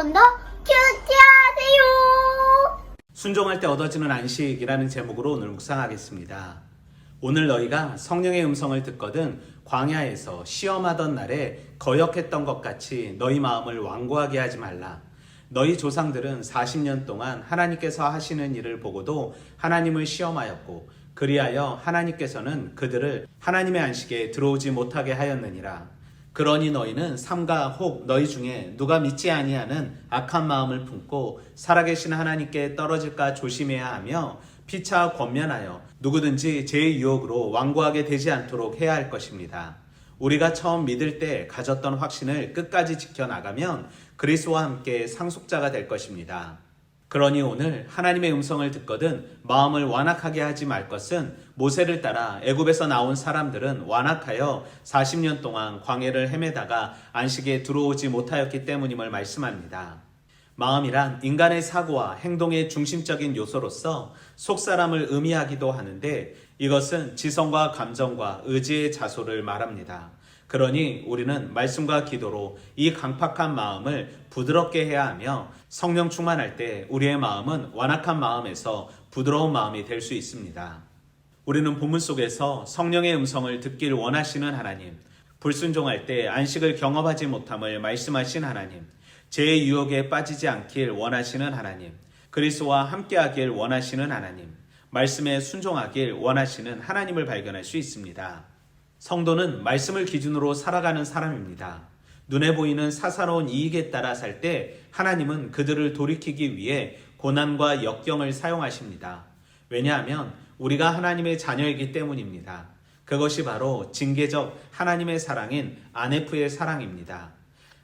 번더 큐티하세요. 순종할 때 얻어지는 안식이라는 제목으로 오늘 묵상하겠습니다. 오늘 너희가 성령의 음성을 듣거든 광야에서 시험하던 날에 거역했던 것 같이 너희 마음을 완고하게 하지 말라. 너희 조상들은 40년 동안 하나님께서 하시는 일을 보고도 하나님을 시험하였고 그리하여 하나님께서는 그들을 하나님의 안식에 들어오지 못하게 하였느니라. 그러니 너희는 삼가 혹 너희 중에 누가 믿지 아니하는 악한 마음을 품고 살아계신 하나님께 떨어질까 조심해야 하며 피차 권면하여 누구든지 제 유혹으로 완고하게 되지 않도록 해야 할 것입니다. 우리가 처음 믿을 때 가졌던 확신을 끝까지 지켜나가면 그리스도와 함께 상속자가 될 것입니다. 그러니 오늘 하나님의 음성을 듣거든 마음을 완악하게 하지 말 것은 모세를 따라 애굽에서 나온 사람들은 완악하여 40년 동안 광해를 헤매다가 안식에 들어오지 못하였기 때문임을 말씀합니다. 마음이란 인간의 사고와 행동의 중심적인 요소로서 속사람을 의미하기도 하는데 이것은 지성과 감정과 의지의 자소를 말합니다. 그러니 우리는 말씀과 기도로 이 강팍한 마음을 부드럽게 해야 하며 성령 충만할 때 우리의 마음은 완악한 마음에서 부드러운 마음이 될 수 있습니다. 우리는 본문 속에서 성령의 음성을 듣길 원하시는 하나님, 불순종할 때 안식을 경험하지 못함을 말씀하신 하나님, 죄의 유혹에 빠지지 않길 원하시는 하나님, 그리스도와 함께하길 원하시는 하나님, 말씀에 순종하길 원하시는 하나님을 발견할 수 있습니다. 성도는 말씀을 기준으로 살아가는 사람입니다. 눈에 보이는 사사로운 이익에 따라 살 때 하나님은 그들을 돌이키기 위해 고난과 역경을 사용하십니다. 왜냐하면 우리가 하나님의 자녀이기 때문입니다. 그것이 바로 징계적 하나님의 사랑인 아네프의 사랑입니다.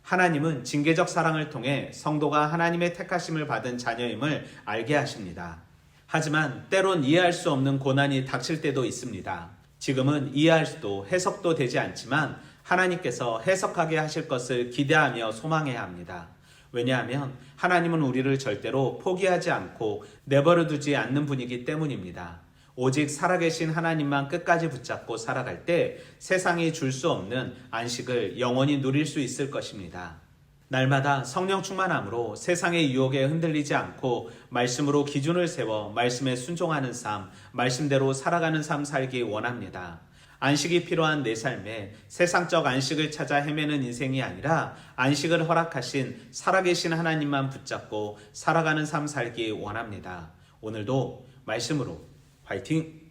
하나님은 징계적 사랑을 통해 성도가 하나님의 택하심을 받은 자녀임을 알게 하십니다. 하지만 때론 이해할 수 없는 고난이 닥칠 때도 있습니다. 지금은 이해할 수도 해석도 되지 않지만 하나님께서 해석하게 하실 것을 기대하며 소망해야 합니다. 왜냐하면 하나님은 우리를 절대로 포기하지 않고 내버려 두지 않는 분이기 때문입니다. 오직 살아계신 하나님만 끝까지 붙잡고 살아갈 때 세상이 줄 수 없는 안식을 영원히 누릴 수 있을 것입니다. 날마다 성령 충만함으로 세상의 유혹에 흔들리지 않고 말씀으로 기준을 세워 말씀에 순종하는 삶, 말씀대로 살아가는 삶 살기 원합니다. 안식이 필요한 내 삶에 세상적 안식을 찾아 헤매는 인생이 아니라 안식을 허락하신 살아계신 하나님만 붙잡고 살아가는 삶 살기 원합니다. 오늘도 말씀으로 화이팅!